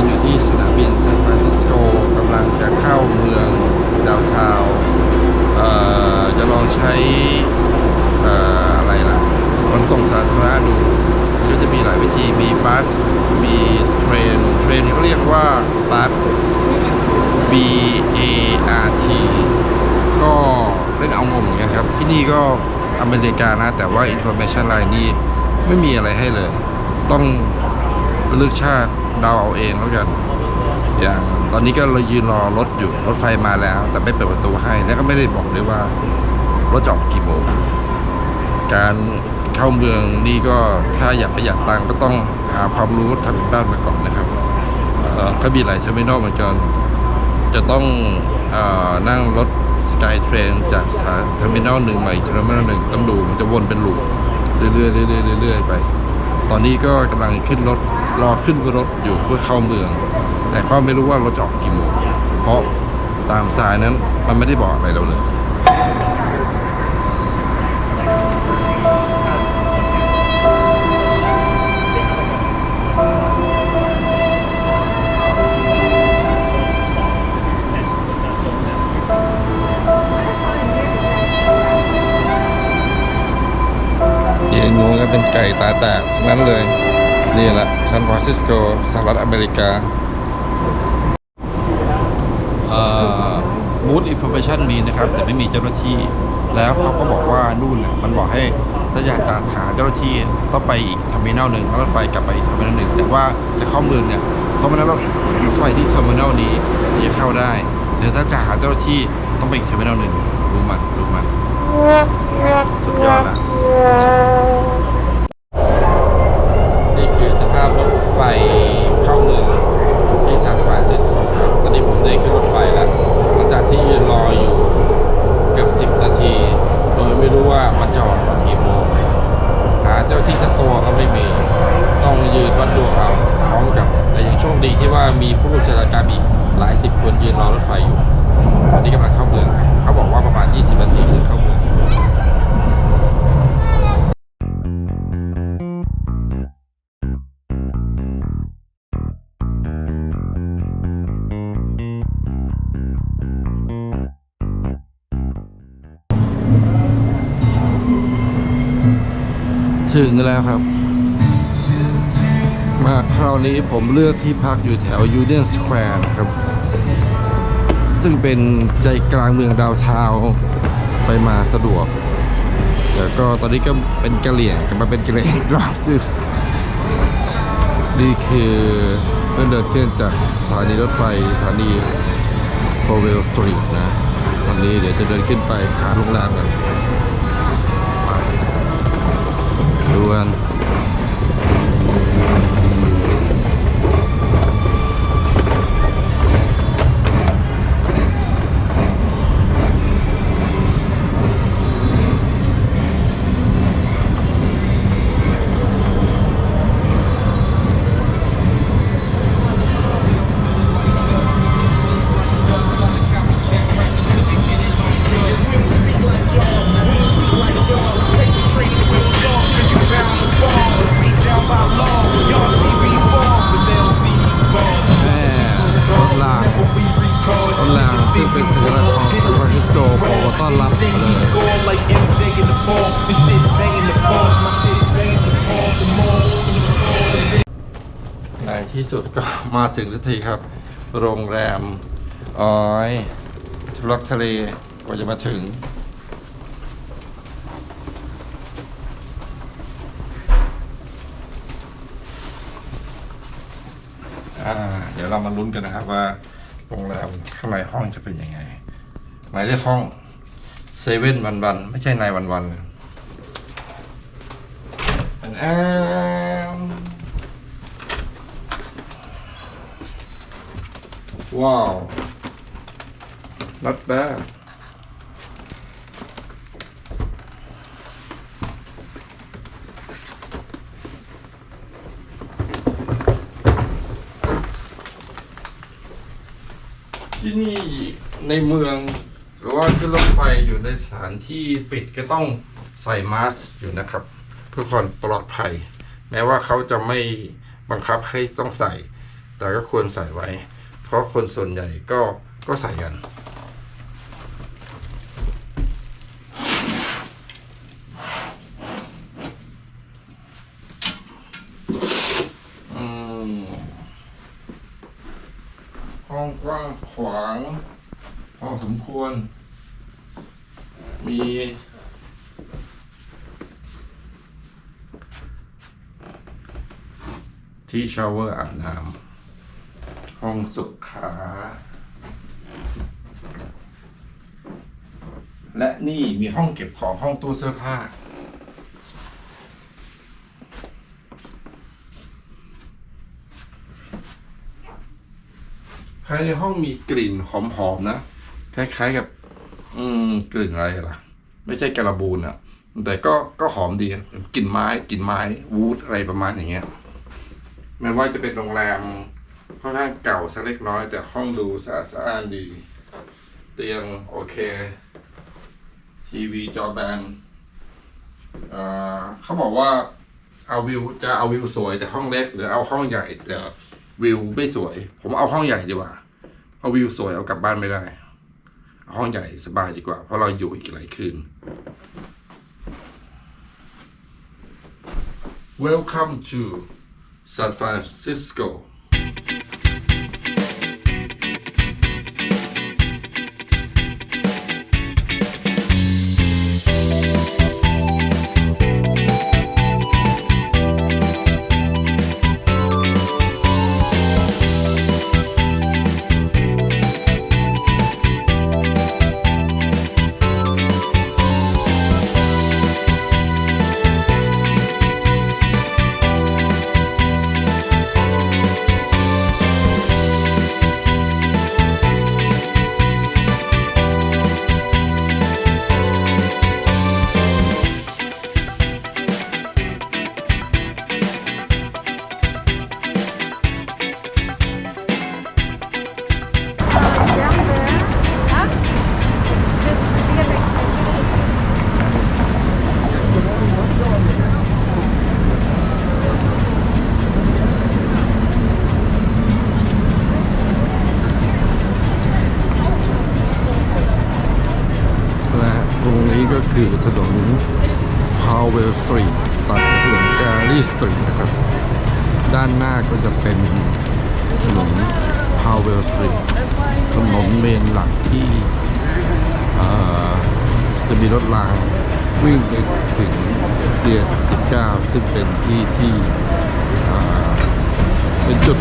นอยู่ที่สนามบินซานฟรานซิสโกกำลังจะเข้าเมืองดาวทาวจะลองใช้อออะไรล่ะขนส่งสาธารณะดูก็จะมีหลายวิธีมีบัส มีเทรน เทรนเขาเรียกว่าบัส B A R T ก็เล่นเอางงเหมือนกันครับ ที่นี่ก็อเมริกานะ แต่ว่า Information Line นี่ไม่มีอะไรให้เลย ต้อง เลือกชาติเดาเอาเองแล้วกันอย่างตอนนี้ก็เรายืนรอรถอยู่รถไฟมาแล้ว แต่ไม่เปิดประตูให้แล้วก็ไม่ได้บอกด้วยว่ารถจะออกกี่โมงการเข้าเมืองนี่ก็ถ้าอยากประหยัดตังค์ก็ต้องหาความรู้ทำเป็นบ้านมาก่อนนะครับเอ่อก็มีหลายเทอร์มินอลเหมือนกันจะต้องอนั่งรถสกายเทรนจากสาเทอร์มินอลหนึ่งมาอีกเทอร์มินอลหนึ่งต้องดูมันจะวนเป็นลูปเรื่อยๆเรื่อยๆเรื่อยๆไป ตอนนี้ก็กำลังขึ้นรถ รอขึ้นรถอยู่เพื่อเข้าเมือง แต่ก็ไม่รู้ว่ารถจะออกกี่โมงเพราะตามสายนั้นมันไม่ได้บอกอะไรเราเลยเยืนงงกันเป็นไก่ตาแตกทั้งนั้นเลย นี่แหละซานฟรานซิสโกสหรัฐอเมริกาบูธอินโฟ a t ชันมีนะครับ แต่ไม่มีเจ้าหน้าที่ แล้วเขาก็บอกว่านู่นน่ะมันบอกให้ถ้าอยากจะหาเจ้าหน้าที่ต้องไปอีกเทอร์มินอลหนึ่งรถไฟกลับไปอีกเทอร์มินอลหนึ่งแต่ว่าจะเข้าเมืองเนี่ยต้องมานั่งรถไฟที่เทอร์มินอลนี้ถึงจะเข้าได้เดี๋ยวถ้าจะหาเจ้าหน้าที่ต้องไปอีกเทอร์มินอลหนึ่งรู้มันรู้มันสุดยอดละ แล้วครับ มาคราวนี้ผมเลือกที่พักอยู่แถว Union Square นะครับ ซึ่งเป็นใจกลางเมืองดาวทาวไปมาสะดวกแต่ก็ตอนนี้ก็เป็นกะเหลี่ยงกลับมาเป็นกะเหลี่ยงอีกรอบนึงนี่คือเพิ่งเดินขึ้นจากสถานีรถไฟสถานีโพเวลสตรีทนะตอนนี้เดี๋ยวจะเดินขึ้นไปหาโรงแรมกัน ดู สุดก็มาถึงสักทีครับ โรงแรมอ้อยทุลักทะเลกว่าจะมาถึงอ่าเดี๋ยวเรามาลุ้นกันนะครับว่าโรงแรมข้างในห้องจะเป็นยังไง หมายเลขห้องเซเว่นวันวันไม่ใช่นายวันวันๆเป็นแอมว้า ว not bad ที่นี่ในเมืองหรือว่าขึ้นรถไฟอยู่ในสถานที่ปิดก็ต้องใส่มาสก์อยู่นะครับ เพื่อความปลอดภัย แม้ว่าเขาจะไม่บังคับให้ต้องใส่ แต่ก็ควรใส่ไว้ เพราะคนส่วนใหญ่ก็ก็ใส่กันอืมห้องกว้างขวางพอสมควร มีที่ชาวเวอร์อาบน้ำ ห้องสุขา และนี่มีห้องเก็บของห้องตู้เสื้อผ้า ภายในห้องมีกลิ่นหอมๆนะ คล้ายๆกับ อืม กลิ่นอะไรล่ะ ไม่ใช่กระบูนอะแต่ก็ก็หอมดีกลิ่นไม้กลิ่นไม้วูดอะไรประมาณอย่างเงี้ยแม้ว่าจะเป็นโรงแรม ค่อนข้างเก่าสักเล็กน้อย แต่ห้องดูสะอาดสะอ้านดี เตียงโอเค ทีวีจอแบนเขาบอกว่าเอาวิวจะเอาวิวสวยแต่ห้องเล็ก หรือเอาห้องใหญ่แต่วิวไม่สวย ผมเอาห้องใหญ่ดีกว่าเอาวิวสวยเอากลับบ้านไม่ได้ ห้องใหญ่สบายดีกว่า เพราะเราอยู่อีกหลายคืน Welcome to San Francisco วิ่งไปถึงเดีย19 ซึ่งเป็นที่ที่เอ่อเป็นจุด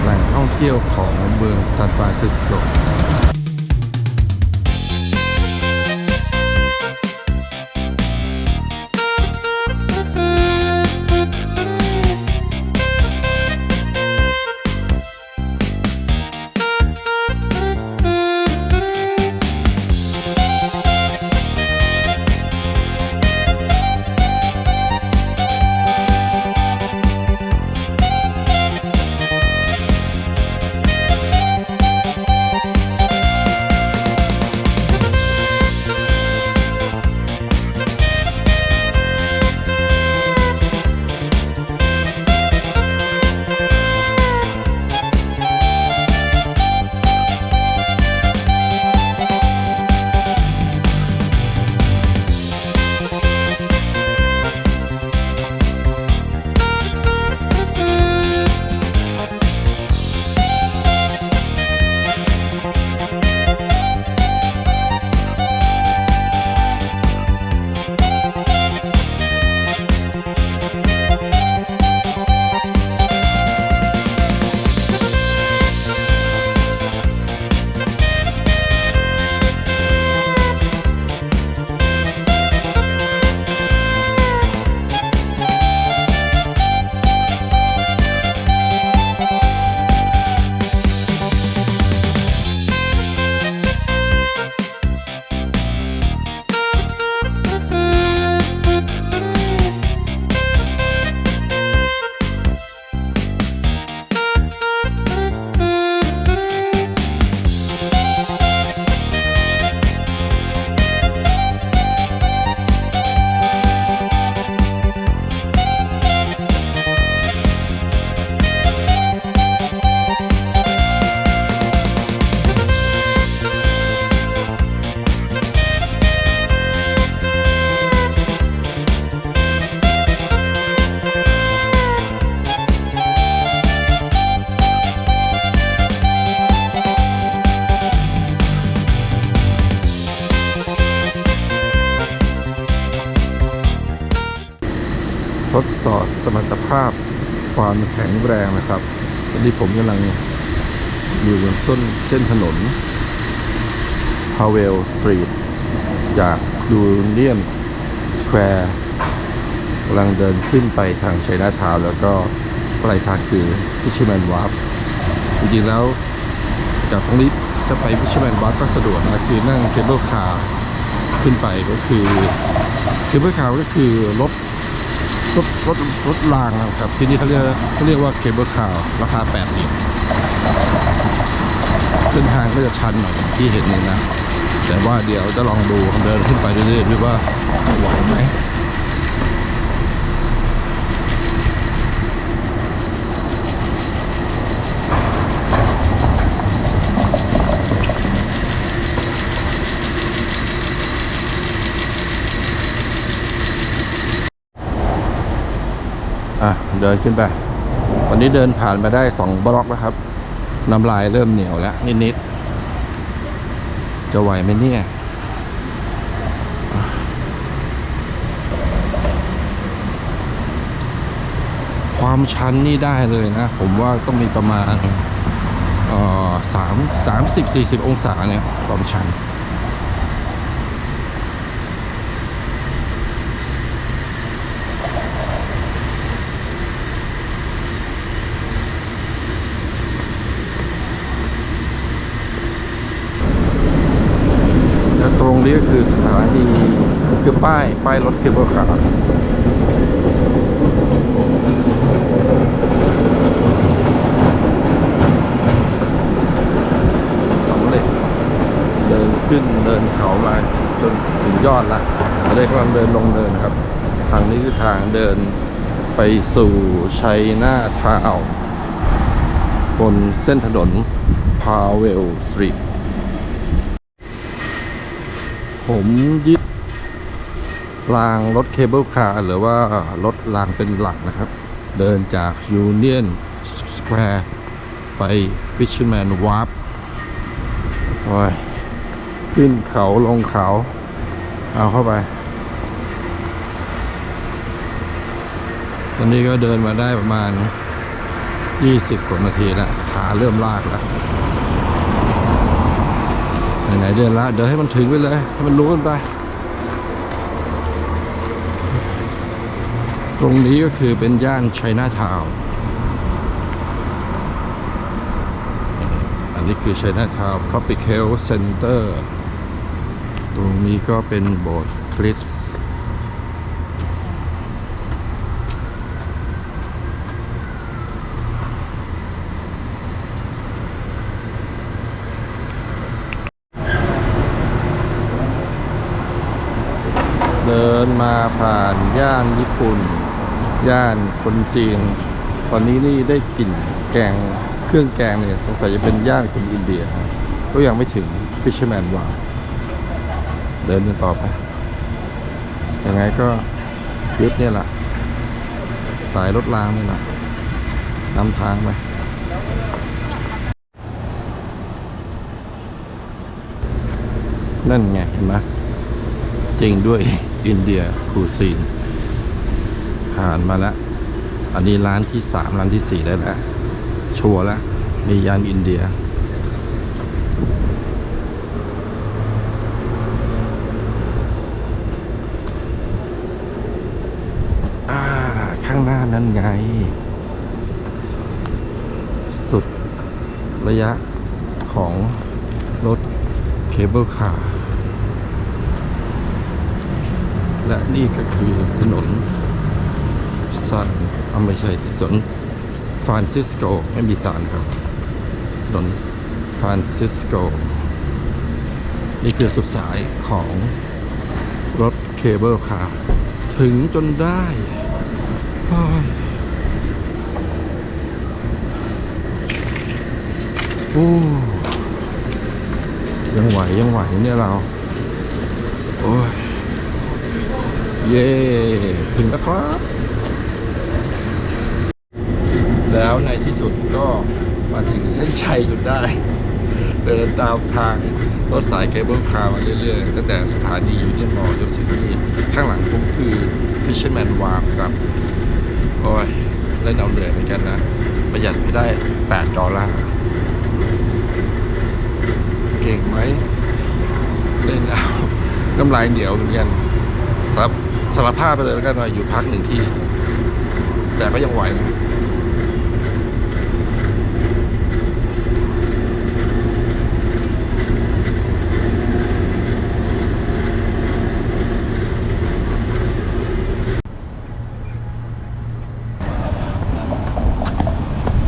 แหล่งท่องเที่ยวของเมืองซานฟรานซิสโก มรรถภาพความแข็งแรงนะครับตอนนี้ผมกำลังอยู่บนเส้นเส้นถนนฮาวเวลสตรีทจากยูเนียนสแควร์กำลังเดินขึ้นไปทางชัยนาทาวน์แล้วก็ปลายทางคือพิชแมนวาร์ปจริงๆแล้วจากตรงนี้จะไปพิชแมนวาร์ปก็สะดวกนะคือนั่งเคเบิลคาร์ขึ้นไปก็คือเคเบิลคาร์ก็คือรถ รถรถรถรางนะครับที่นี่เขาเรียกเขาเรียกว่าเคเบิลคาร์ราคาแปดเหรียญเส้นทางก็จะชันหน่อยที่เห็นนี่นะ แต่ว่าเดี๋ยวจะลองดูเดินขึ้นไปเรื่อยๆดูว่าไหวไหม เดินขึ้นไป วันนี้เดินผ่านมาได้สองบล็อกแล้วครับ น้ำลายเริ่มเหนียวแล้ว นิดๆ จะไหวไหมเนี่ย ความชันนี่ได้เลยนะ ผมว่าต้องมีประมาณสามสามสิบสี่สิบองศาเนี่ย ความชัน และตรงนี้ก็คือสถานีคือ ป้ายรถเคเบิลคาสำเร็จเดินขึ้นเดินเขามาจนถึงยอดละเลยกำลังเดินลงเดินครับ ทางนี้คือทางเดินไปสู่ชัยนาทาวบนเส้นถนนพาเวลสตรีทผมยึด รางรถเคเบิลคาร์หรือว่ารถรางเป็นหลักนะครับ เดินจากยูเนียนสแควร์ไปวิชแมนวาร์ปโอ้ยขึ้นเขาลงเขา เอาเข้าไป ตอนนี้ก็เดินมาได้ประมาณ 20 กว่านาทีแล้วขาเริ่มลากแล้วไหนๆเดินละเดี๋ยวให้มันถึงไปเลย ให้มันรู้กันไป ตรงนี้ก็คือเป็นย่านไชัยนาทาวน์อันนี้คือไชัยนาทาวน์ Public Health Center ตรงนี้ก็เป็นโบสถ์คริสต์เดินมาผ่าน ย่านญี่ปุ่น ย่านคนจีน ตอนนี้นี่ได้กลิ่นแกงเครื่องแกงเนี่ยสงสัยจะเป็นย่านคนอินเดียก็ยังไม่ถึง Fisherman ว่าเดินกันต่อไป ยังไงก็ยึดเนี่ยแหละ สายรถรางนี่แหละนำทางไปนั่นไงเห็นไหมจริงด้วยอินเดียคูซีน ผ่านมาแล้ว อันนี้ร้านที่สามร้านที่สี่แล้วแหละชัวร์แล้วมียานอินเดียอ่าข้างหน้านั้นไง สุดระยะของรถเคเบิลคาร์และนี่ก็คือถนน ซันอ่าไม่ใช่ถนนฟรานซิสโกไม่มีซานครับถนนฟรานซิสโก นี่คือสุดสายของรถเคเบิลคาร์ถึงจนได้โอ้ยโอ้ยังไหวยังไหวเนี่ยเรา โอ้ย เย่ถึงแล้วครับ แล้วในที่สุดก็มาถึงเส้นชัยจนได้ เดินตามทางรถสายเคเบิลคาร์มาเรื่อยๆตั้งแต่สถานียูเนียนมอลล์จนถึงนี่ข้างหลังผมคือ Fisherman Wharf ครับ โอ้ยเล่นเอาเหนื่อยเหมือนกันนะ ประหยัดไปได้ 8 ดอลลาร์ เก่งไหมเล่นเอาน้ำลายเหนียวเหมือนกันสารสารภาพไปเลยแล้วกันว่าอยู่พักหนึ่งที่ แต่ก็ยังไหวนะ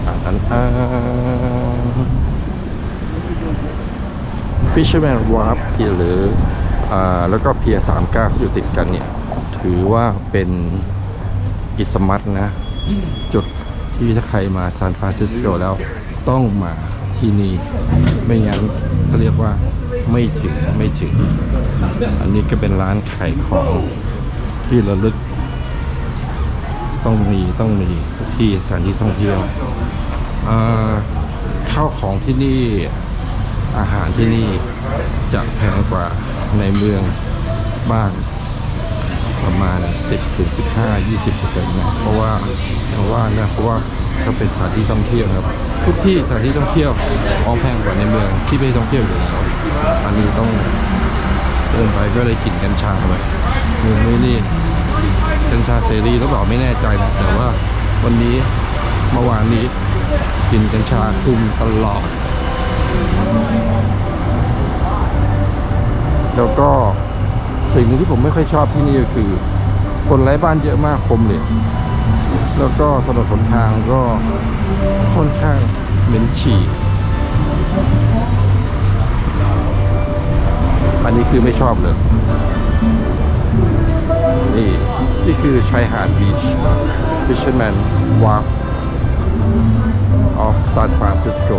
อ่านอ่านอ่าน Fisherman Wharf เพียหรืออแล้วก็เพียสามเก้าอยู่ติดกันเนี่ย ถือว่าเป็นอิสมัตนะ จุดที่ถ้าใครมาซานฟรานซิสโกแล้วต้องมาที่นี่ ไม่งั้นเขาเรียกว่าไม่ถึงไม่ถึง อันนี้ก็เป็นร้านขายของที่ระลึก ต้องมีต้องมีที่สถานที่ท่องเที่ยวข้าวของที่นี่ อาหารที่นี่จะแพงกว่าในเมืองบ้างประมาณ 10ถึง15 20เปอร์เซ็นต์นะเพราะว่าเพราะว่านะเพราะว่าก็เป็นสถานที่ท่องเที่ยวครับ ทุกที่สถานที่ท่องเที่ยวของแพงกว่าในเมืองที่ไม่ท่องเที่ยวอยู่แล้วอันนี้ต้องเดินไปก็เลยกินกัญชาไปเมืองนี้นี่กัญชาเสรีหรือเปล่าไม่แน่ใจนะแต่ว่าวันนี้เมื่อวานนี้กินกัญชาคุมตลอด แล้วก็สิ่งนึงที่ผมไม่ค่อยชอบที่นี่ก็คือ คนไร้บ้านเยอะมากคมเหลวแล้วก็ถนนหนทางก็ค่อนข้างเหม็นฉี่ อันนี้คือไม่ชอบเลย นี่ นี่คือชายหาดบีช Fisherman Wharf of San Francisco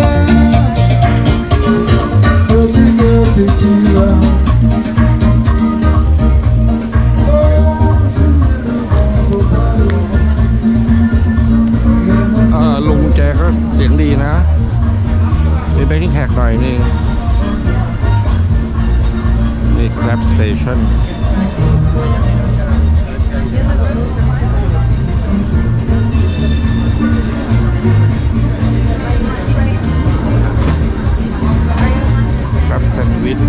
น่อยนึงนี่ Grab Station ครับแซนด์วิช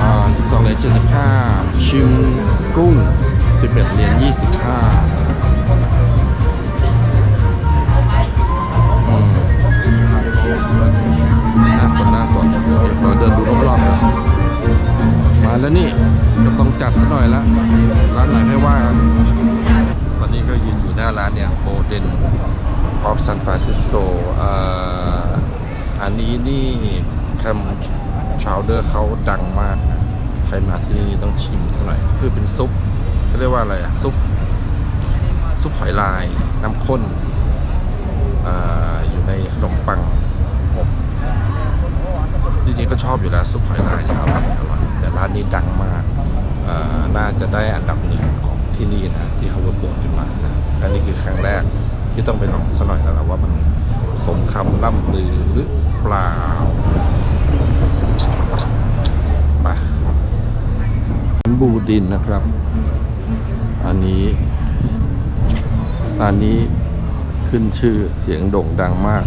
อ่า12เหรียญ75 ชิมกุ้ง 11เหรียญ25 ชิมซะหน่อยคือเป็นซุปเขาเรียกว่าอะไรอะซุปซุปหอยลายน้ำข้นออยู่ในขนมปังอบจริงๆก็ชอบอยู่แล้วซุปหอยลายเนี่ยอร่อยอร่อยแต่ร้านนี้ดังมากน่าจะได้อันดับหนึ่งของที่นี่นะที่เขาโบกขึ้นมานะอันนี้คือครั้งแรกที่ต้องไปลองสักหน่อยแล้วว่ามันสมคำล่ำลือหรือเปล่าไป บูดินนะครับ อันนี้ร้านนี้ขึ้นชื่อเสียงโด่งดังมาก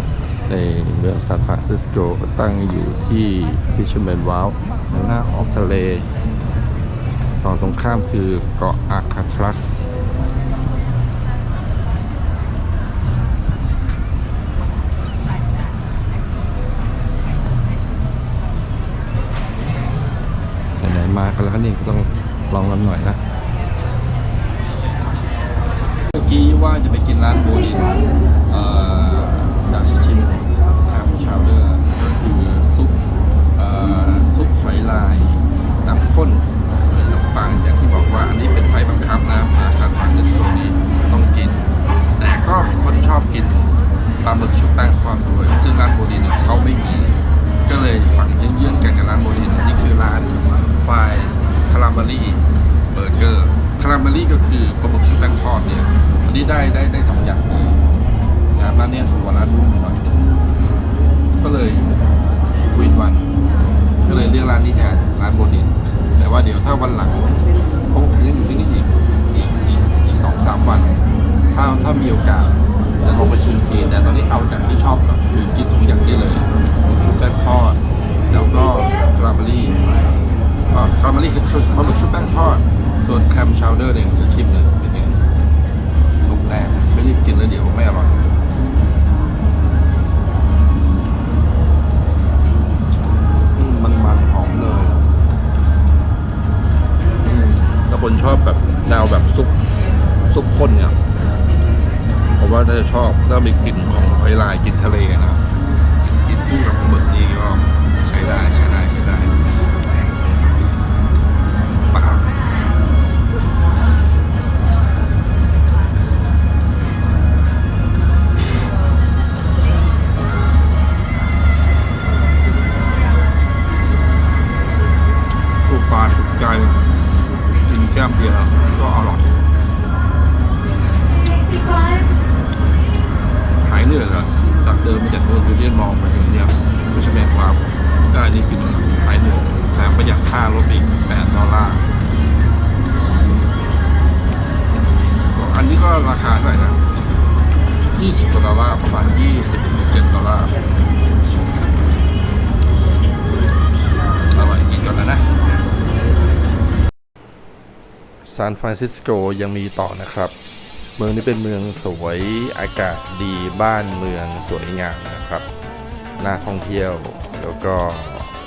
ในเมืองซานฟรานซิสโกตั้งอยู่ที่ Fisherman w a l หน้าออกทะเลฝั่งตรงข้ามคือเกาะอาคาทรัสไหนๆมากันแล้วนี่ต้อง ลองกันหน่อยนะ เมื่อกี้ว่าจะไปกินร้านโบลินอยากชิมคาบูชาวเดอร์ก็คือซุปซุปหอยลายน้ำข้นขนมปังอย่างที่บอกว่าอันนี้เป็นไฟบังคับนะภาษานฟรานซิสโกนี้ต้องกิน แต่ก็คนชอบกินปลาหมึกชุบแป้งความด้วย ซึ่งร้านโบลินเขาไม่มี ก็เลยฝังเยื่อๆกันกับร้านโบลินนี่คือร้านไฟาราเมลลี่เบอร์เกอร์คาราเมลลี่ก็คือปลาหมึกชุบแป้งทอดเนี่ยอันนี้ได้ได้ได้สองอย่างนี้นะร้านเนี้ยถูกกว่าร้านนู้นหน่อยก็เลยคุยวัน ก็เลยเลือกร้านนี้แทนร้านโบนินแต่ว่าเดี๋ยวถ้าวันหลังผมยังอยู่ที่นี่อีก ซานฟรานซิสโกยังมีต่อนะครับ เมืองนี้เป็นเมืองสวยอากาศดีบ้านเมืองสวยงามนะครับ น่าท่องเที่ยวแล้วก็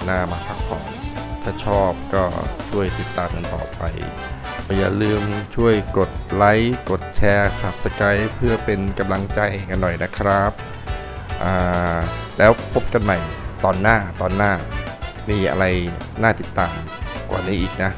น่ามาพักผ่อนถ้าชอบก็ช่วยติดตามกันต่อไป อย่าลืมช่วยกดไลค์กดแชร์ Subscribe เพื่อเป็นกำลังใจกันหน่อยนะครับแล้วพบกันใหม่ตอนหน้าตอนหน้ามีอะไรน่าติดตามกว่านี้อีกนะ